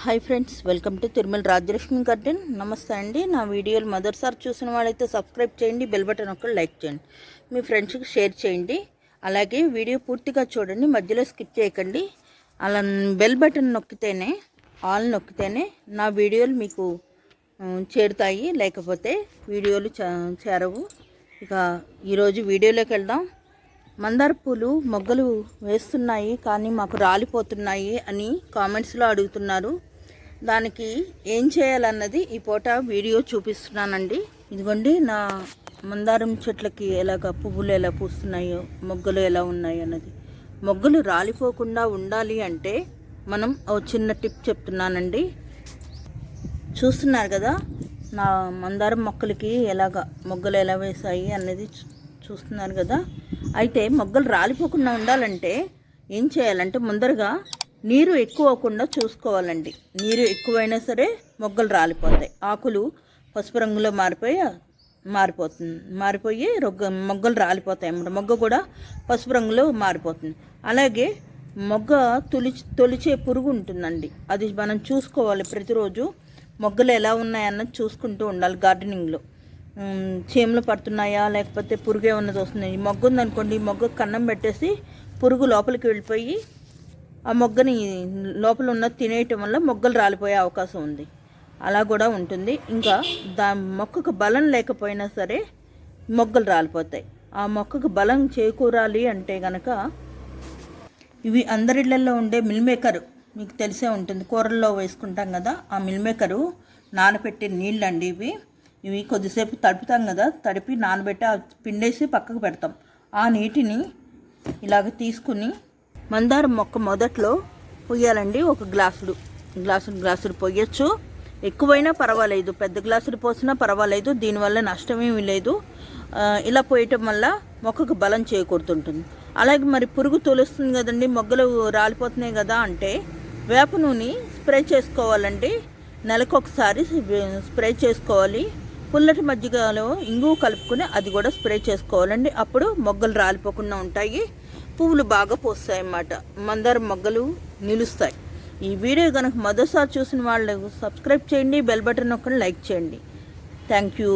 Hi friends welcome to Tirumala Rajalakshmi garden నమస్తే అండి. నా వీడియోలు మొదటిసారి చూసిన వాళ్ళైతే సబ్స్క్రైబ్ చేయండి బెల్ బటన్ ఒక లైక్ చేయండి. మీ ఫ్రెండ్స్కి షేర్ చేయండి. అలాగే వీడియో పూర్తిగా చూడండి మధ్యలో స్కిప్ చేయకండి. అలా బెల్ బటన్ నొక్కితేనే ఆల్ నొక్కితేనే నా వీడియోలు మీకు చేరుతాయి. లేకపోతే వీడియోలు చేరవు. ఇక ఈరోజు వీడియోలోకి వెళ్దాం. మందార పూలు మొగ్గలు వేస్తున్నాయి కానీ మాకు రాలిపోతున్నాయి అని కామెంట్స్లో అడుగుతున్నారు. దానికి ఏం చేయాలన్నది ఈ పూట వీడియో చూపిస్తున్నానండి. ఇదిగోండి నా మందారం చెట్లకి ఎలాగ పువ్వులు ఎలా పూస్తున్నాయో మొగ్గలు ఎలా ఉన్నాయో అన్నది. మొగ్గలు రాలిపోకుండా ఉండాలి అంటే మనం ఓ చిన్న టిప్ చెప్తున్నానండి. చూస్తున్నారు కదా నా మందారం మొక్కలకి ఎలాగ మొగ్గలు ఎలా వేసాయి అన్నది చూస్తున్నారు కదా. అయితే మొగ్గలు రాలిపోకుండా ఉండాలంటే ఏం చేయాలంటే ముందరగా నీరు ఎక్కువ అవ్వకుండా చూసుకోవాలండి. నీరు ఎక్కువైనా సరే మొగ్గలు రాలిపోతాయి. ఆకులు పసుపు రంగులో మారిపోయి మారిపోతుంది. మారిపోయి రొగ్గ మొగ్గలు రాలిపోతాయి అన్నమాట. మొగ్గ కూడా పసుపు రంగులో మారిపోతుంది. అలాగే మొగ్గ తొలి తొలిచే పురుగు ఉంటుందండి. అది మనం చూసుకోవాలి ప్రతిరోజు. మొగ్గలు ఎలా ఉన్నాయన్నది చూసుకుంటూ ఉండాలి గార్డెనింగ్లో. చీమలు పడుతున్నాయా? లేకపోతే పురుగు ఏమన్నది వస్తుంది? మొగ్గ ఉందనుకోండి ఈ మొగ్గ కన్నం పెట్టేసి పురుగు లోపలికి వెళ్ళిపోయి ఆ మొగ్గని లోపల ఉన్న తినేయటం వల్ల మొగ్గలు రాలిపోయే అవకాశం ఉంది. అలా కూడా ఉంటుంది. ఇంకా దా మొక్కకు బలం లేకపోయినా సరే మొగ్గలు రాలిపోతాయి. ఆ మొక్కకు బలం చేకూరాలి అంటే గనక ఇవి అందరిళ్ళలో ఉండే మిల్మేకర్ మీకు తెలిసే ఉంటుంది. కూరల్లో వేసుకుంటాం కదా ఆ మిల్ మేకరు నానబెట్టే నీళ్ళండి ఇవి. ఇవి కొద్దిసేపు తడుపుతాం కదా తడిపి నానబెట్టి ఆ పిండేసి పక్కకు పెడతాం. ఆ నీటిని ఇలాగ తీసుకుని మందారం మొక్క మొదట్లో పొయ్యాలండి ఒక గ్లాసుడు. గ్లాసుడు గ్లాసుడు పొయ్యొచ్చు ఎక్కువైనా పర్వాలేదు. పెద్ద గ్లాసులు పోసినా పర్వాలేదు. దీనివల్ల నష్టమేమీ లేదు. ఇలా పోయటం వల్ల మొక్కకు బలం చేకూరుతుంటుంది. అలాగే మరి పురుగు తొలుస్తుంది కదండి మొగ్గలు రాలిపోతున్నాయి కదా అంటే వేప నూనె స్ప్రే చేసుకోవాలండి. నెలకొకసారి స్ప్రే చేసుకోవాలి. పుల్లటి మజ్జిగలో ఇంగువ కలుపుకుని అది కూడా స్ప్రే చేసుకోవాలండి. అప్పుడు మొగ్గలు రాలిపోకుండా ఉంటాయి. పువ్వులు బాగా పోస్తాయి అన్నమాట మందార మొగ్గలు నిలుస్తాయి. ఈ వీడియో కనుక మొదటిసారి చూసిన వాళ్ళు సబ్స్క్రైబ్ చేయండి బెల్ బటన్ నొక్కని లైక్ చేయండి. Thank you.